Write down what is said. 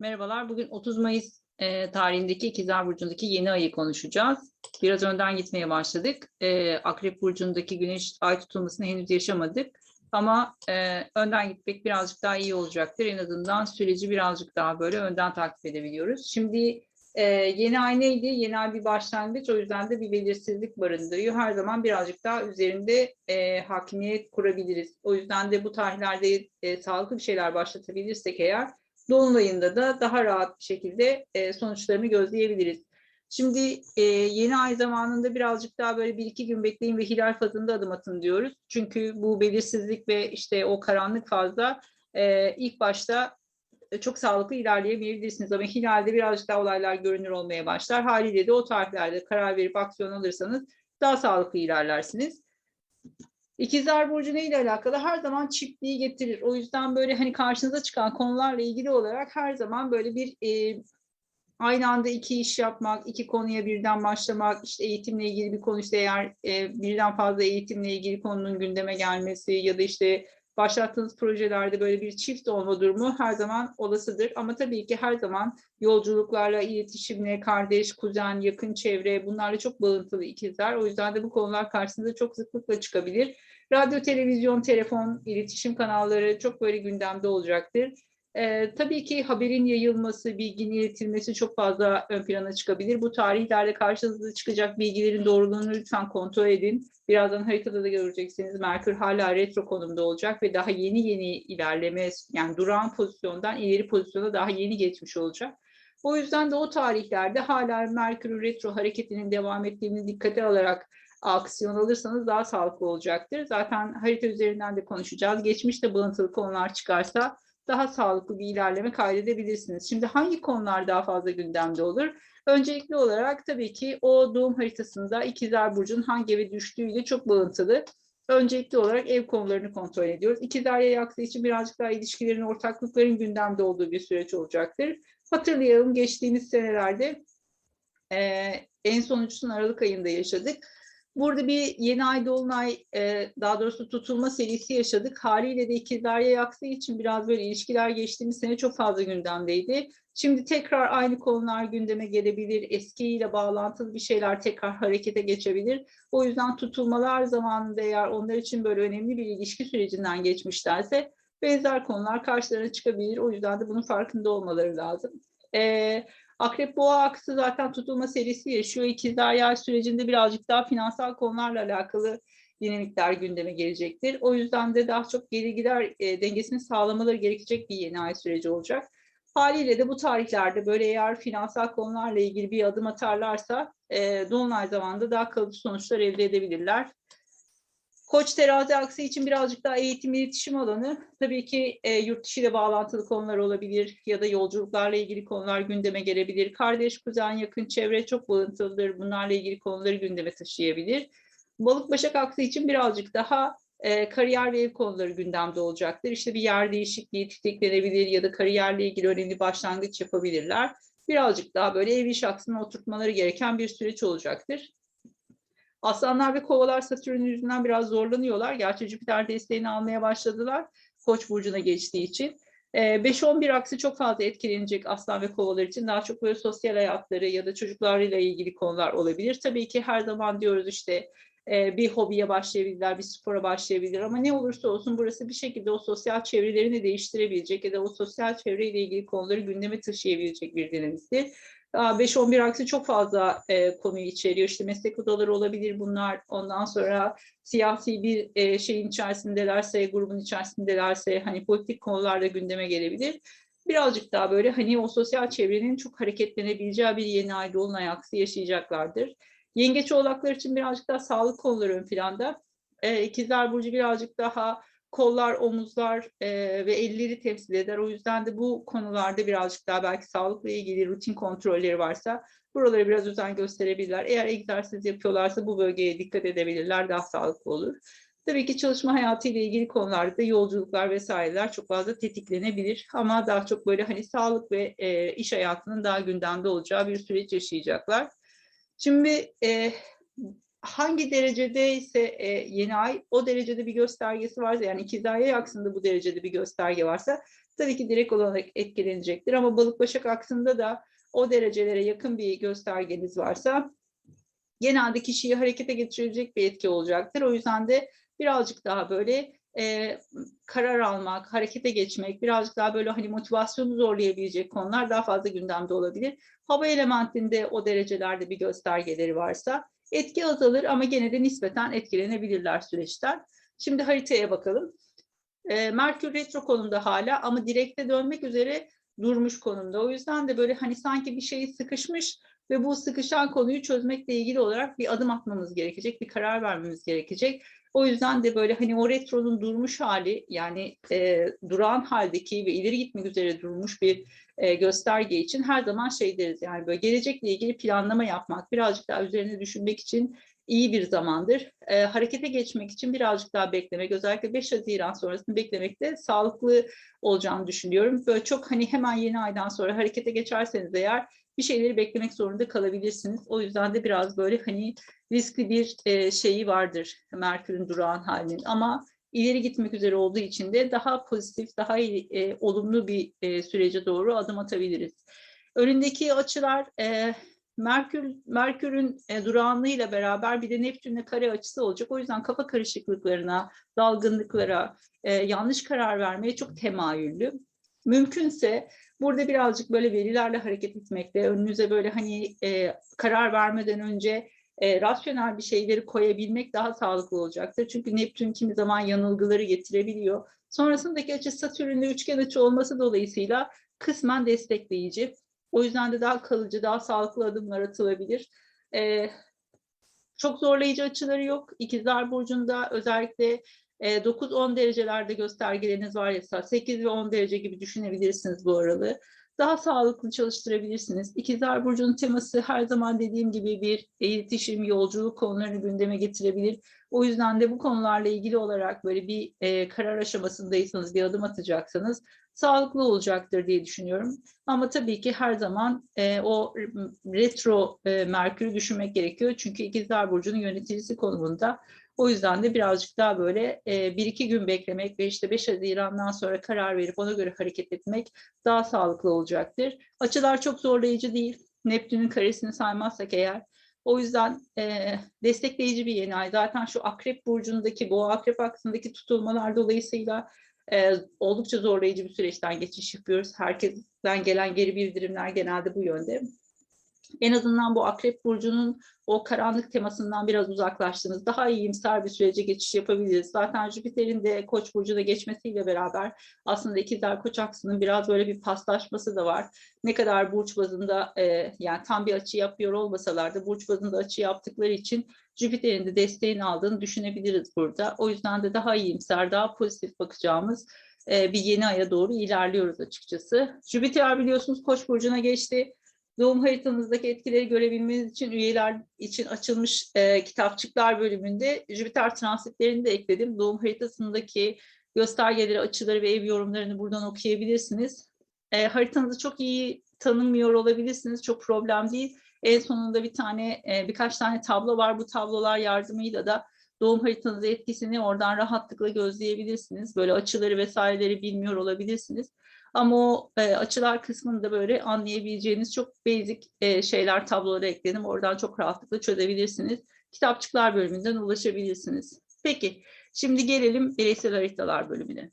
Merhabalar. Bugün 30 Mayıs e, tarihindeki İkizler Burcu'ndaki yeni ayı konuşacağız. Biraz önden gitmeye başladık. E, Akrep Burcu'ndaki güneş ay tutulmasını henüz yaşamadık. Ama e, önden gitmek birazcık daha iyi olacaktır. En azından süreci birazcık daha böyle önden takip edebiliyoruz. Şimdi e, yeni ay neydi? Yeni ay bir başlangıç. O yüzden de bir belirsizlik barındırıyor. Her zaman birazcık daha üzerinde e, hakimiyet kurabiliriz. O yüzden de bu tarihlerde e, sağlıklı bir şeyler başlatabilirsek eğer Dolunay'ında da daha rahat bir şekilde e, sonuçlarını gözleyebiliriz. Şimdi e, yeni ay zamanında birazcık daha böyle bir iki gün bekleyin ve hilal fazında adım atın diyoruz. Çünkü bu belirsizlik ve işte o karanlık fazla e, ilk başta çok sağlıklı ilerleyebilirsiniz ama hilalde birazcık daha olaylar görünür olmaya başlar. Haliyle de o tarihlerde karar verip aksiyon alırsanız daha sağlıklı ilerlersiniz. İkizler Burcu neyle alakalı? Her zaman çiftliği getirir. O yüzden böyle hani karşınıza çıkan konularla ilgili olarak her zaman böyle bir e, aynı anda iki iş yapmak, iki konuya birden başlamak, işte eğitimle ilgili bir konu işte eğer e, birden fazla eğitimle ilgili konunun gündeme gelmesi ya da işte başlattığınız projelerde böyle bir çift olma durumu her zaman olasıdır. Ama tabii ki her zaman yolculuklarla, iletişimle, kardeş, kuzen, yakın çevre bunlarla çok bağıntılı ikizler. O yüzden de bu konular karşısında çok sıklıkla çıkabilir. Radyo, televizyon, telefon, iletişim kanalları çok böyle gündemde olacaktır. Ee, tabii ki haberin yayılması, bilginin iletilmesi çok fazla ön plana çıkabilir. Bu tarihlerde karşınıza çıkacak bilgilerin doğruluğunu lütfen kontrol edin. Birazdan haritada da göreceksiniz. Merkür hala retro konumda olacak ve daha yeni yeni ilerleme, yani durağan pozisyondan ileri pozisyona daha yeni geçmiş olacak. O yüzden de o tarihlerde hala Merkür retro hareketinin devam ettiğini dikkate alarak aksiyon alırsanız daha sağlıklı olacaktır. Zaten harita üzerinden de konuşacağız. Geçmişte bağıntılı konular çıkarsa daha sağlıklı bir ilerleme kaydedebilirsiniz. Şimdi hangi konular daha fazla gündemde olur? Öncelikli olarak tabii ki o doğum haritasında ikizler burcunun hangi eve düştüğüyle çok bağıntılı. Öncelikli olarak ev konularını kontrol ediyoruz. İkizler yay aksı için birazcık daha ilişkilerin, ortaklıkların gündemde olduğu bir süreç olacaktır. Hatırlayalım geçtiğimiz senelerde e, en sonuncusunu Aralık ayında yaşadık Burada bir yeni ay dolunay e, daha doğrusu tutulma serisi yaşadık. Haliyle de ikizler yaksı için biraz böyle ilişkiler geçtiğimiz sene çok fazla gündemdeydi. Şimdi tekrar aynı konular gündeme gelebilir. Eskiyle bağlantılı bir şeyler tekrar harekete geçebilir. O yüzden tutulmalar zamanında eğer onlar için böyle önemli bir ilişki sürecinden geçmişlerse benzer konular karşılarına çıkabilir. O yüzden de bunun farkında olmaları lazım. Ee, Akrep Boğa aksı zaten tutulma serisi yaşıyor. İkizler yay sürecinde birazcık daha finansal konularla alakalı dinamikler gündeme gelecektir. O yüzden de daha çok geri gider e, dengesini sağlamaları gerekecek bir yeni ay süreci olacak. Haliyle de bu tarihlerde böyle eğer finansal konularla ilgili bir adım atarlarsa e, Dolunay zamanında daha kalıcı sonuçlar elde edebilirler. Koç terazi aksi için birazcık daha eğitim iletişim alanı. Tabii ki e, yurt dışı ile bağlantılı konular olabilir ya da yolculuklarla ilgili konular gündeme gelebilir. Kardeş, kuzen, yakın çevre çok bağıntılıdır. Bunlarla ilgili konuları gündeme taşıyabilir. Balık başak aksi için birazcık daha e, kariyer ve ev konuları gündemde olacaktır. İşte bir yer değişikliği tetiklenebilir ya da kariyerle ilgili önemli başlangıç yapabilirler. Birazcık daha böyle ev iş aksına oturtmaları gereken bir süreç olacaktır. Aslanlar ve kovalar Satürn yüzünden biraz zorlanıyorlar. Gerçi Jüpiter desteğini almaya başladılar. Koç burcuna geçtiği için. 5-11 ee, aksi çok fazla etkilenecek aslan ve kovalar için daha çok böyle sosyal hayatları ya da çocuklarıyla ilgili konular olabilir. Tabii ki her zaman diyoruz işte e, bir hobiye başlayabilirler, bir spora başlayabilir ama ne olursa olsun burası bir şekilde o sosyal çevrelerini değiştirebilecek ya da o sosyal çevreyle ilgili konuları gündeme taşıyabilecek bir dinamiktir. 5-11 aksi çok fazla e, konuyu içeriyor. İşte meslek odaları olabilir bunlar. Ondan sonra siyasi bir e, şeyin içerisindelerse, grubun içerisindelerse hani politik konularda gündeme gelebilir. Birazcık daha böyle hani o sosyal çevrenin çok hareketlenebileceği bir yeni ay dolunay aksi yaşayacaklardır. Yengeç oğlaklar için birazcık daha sağlık konuları ön planda. E, İkizler Burcu birazcık daha kollar, omuzlar e, ve elleri temsil eder. O yüzden de bu konularda birazcık daha belki sağlıkla ilgili rutin kontrolleri varsa buralara biraz özen gösterebilirler. Eğer egzersiz yapıyorlarsa bu bölgeye dikkat edebilirler, daha sağlıklı olur. Tabii ki çalışma hayatı ile ilgili konularda yolculuklar vesaireler çok fazla tetiklenebilir. Ama daha çok böyle hani sağlık ve e, iş hayatının daha gündemde olacağı bir süreç yaşayacaklar. Şimdi e, hangi derecede ise e, yeni ay o derecede bir göstergesi varsa yani ikizler yay aksında bu derecede bir gösterge varsa tabii ki direkt olarak etkilenecektir. Ama balık başak aksında da o derecelere yakın bir göstergeniz varsa genelde kişiyi harekete geçirecek bir etki olacaktır. O yüzden de birazcık daha böyle e, karar almak, harekete geçmek, birazcık daha böyle hani motivasyonu zorlayabilecek konular daha fazla gündemde olabilir. Hava elementinde o derecelerde bir göstergeleri varsa etki azalır ama gene de nispeten etkilenebilirler süreçten. Şimdi haritaya bakalım. E, Merkür retro konumda hala ama direkte dönmek üzere durmuş konumda. O yüzden de böyle hani sanki bir şey sıkışmış ve bu sıkışan konuyu çözmekle ilgili olarak bir adım atmamız gerekecek, bir karar vermemiz gerekecek. O yüzden de böyle hani o retronun durmuş hali yani e, durağan haldeki ve ileri gitmek üzere durmuş bir e, gösterge için her zaman şey deriz yani böyle gelecekle ilgili planlama yapmak, birazcık daha üzerine düşünmek için iyi bir zamandır. E, harekete geçmek için birazcık daha beklemek, özellikle 5 Haziran sonrasını beklemekte sağlıklı olacağını düşünüyorum. Böyle çok hani hemen yeni aydan sonra harekete geçerseniz eğer bir şeyleri beklemek zorunda kalabilirsiniz. O yüzden de biraz böyle hani riskli bir e, şeyi vardır Merkür'ün durağan halinin ama ileri gitmek üzere olduğu için de daha pozitif, daha e, olumlu bir e, sürece doğru adım atabiliriz. Önündeki açılar e, Merkür Merkür'ün e, durağanlığıyla beraber bir de Neptün'le kare açısı olacak. O yüzden kafa karışıklıklarına, dalgınlıklara, e, yanlış karar vermeye çok temayüllü. Mümkünse burada birazcık böyle verilerle hareket etmekte, önünüze böyle hani e, karar vermeden önce e, rasyonel bir şeyleri koyabilmek daha sağlıklı olacaktır. Çünkü Neptün kimi zaman yanılgıları getirebiliyor. Sonrasındaki açı Satürn'le üçgen açı olması dolayısıyla kısmen destekleyici. O yüzden de daha kalıcı, daha sağlıklı adımlar atılabilir. E, çok zorlayıcı açıları yok. İkizler Burcu'nda özellikle 9-10 derecelerde göstergeleriniz var ya 8 ve 10 derece gibi düşünebilirsiniz bu aralığı. Daha sağlıklı çalıştırabilirsiniz. İkizler Burcu'nun teması her zaman dediğim gibi bir iletişim, yolculuk konularını gündeme getirebilir. O yüzden de bu konularla ilgili olarak böyle bir e, karar aşamasındaysanız, bir adım atacaksanız sağlıklı olacaktır diye düşünüyorum. Ama tabii ki her zaman e, o retro e, Merkür'ü düşünmek gerekiyor. Çünkü İkizler Burcu'nun yöneticisi konumunda. O yüzden de birazcık daha böyle e, bir iki gün beklemek ve işte 5 Haziran'dan sonra karar verip ona göre hareket etmek daha sağlıklı olacaktır. Açılar çok zorlayıcı değil. Neptün'ün karesini saymazsak eğer. O yüzden e, destekleyici bir yeni ay. Zaten şu Akrep Burcu'ndaki, Boğa Akrep aksındaki tutulmalar dolayısıyla e, oldukça zorlayıcı bir süreçten geçiş yapıyoruz. Herkesten gelen geri bildirimler genelde bu yönde en azından bu Akrep Burcu'nun o karanlık temasından biraz uzaklaştığınız, daha iyimser bir sürece geçiş yapabiliriz. Zaten Jüpiter'in de Koç burcuna geçmesiyle beraber aslında ikizler Koç aksının biraz böyle bir paslaşması da var. Ne kadar burç bazında e, yani tam bir açı yapıyor olmasalar da burç bazında açı yaptıkları için Jüpiter'in de desteğini aldığını düşünebiliriz burada. O yüzden de daha iyimser, daha pozitif bakacağımız e, bir yeni aya doğru ilerliyoruz açıkçası. Jüpiter biliyorsunuz Koç burcuna geçti doğum haritanızdaki etkileri görebilmeniz için üyeler için açılmış e, kitapçıklar bölümünde Jüpiter transitlerini de ekledim. Doğum haritasındaki göstergeleri, açıları ve ev yorumlarını buradan okuyabilirsiniz. E, haritanızı çok iyi tanımıyor olabilirsiniz. Çok problem değil. En sonunda bir tane, e, birkaç tane tablo var. Bu tablolar yardımıyla da doğum haritanızı etkisini oradan rahatlıkla gözleyebilirsiniz. Böyle açıları vesaireleri bilmiyor olabilirsiniz. Ama o e, açılar kısmında böyle anlayabileceğiniz çok basic e, şeyler tablolara ekledim. Oradan çok rahatlıkla çözebilirsiniz. Kitapçıklar bölümünden ulaşabilirsiniz. Peki, şimdi gelelim bireysel haritalar bölümüne.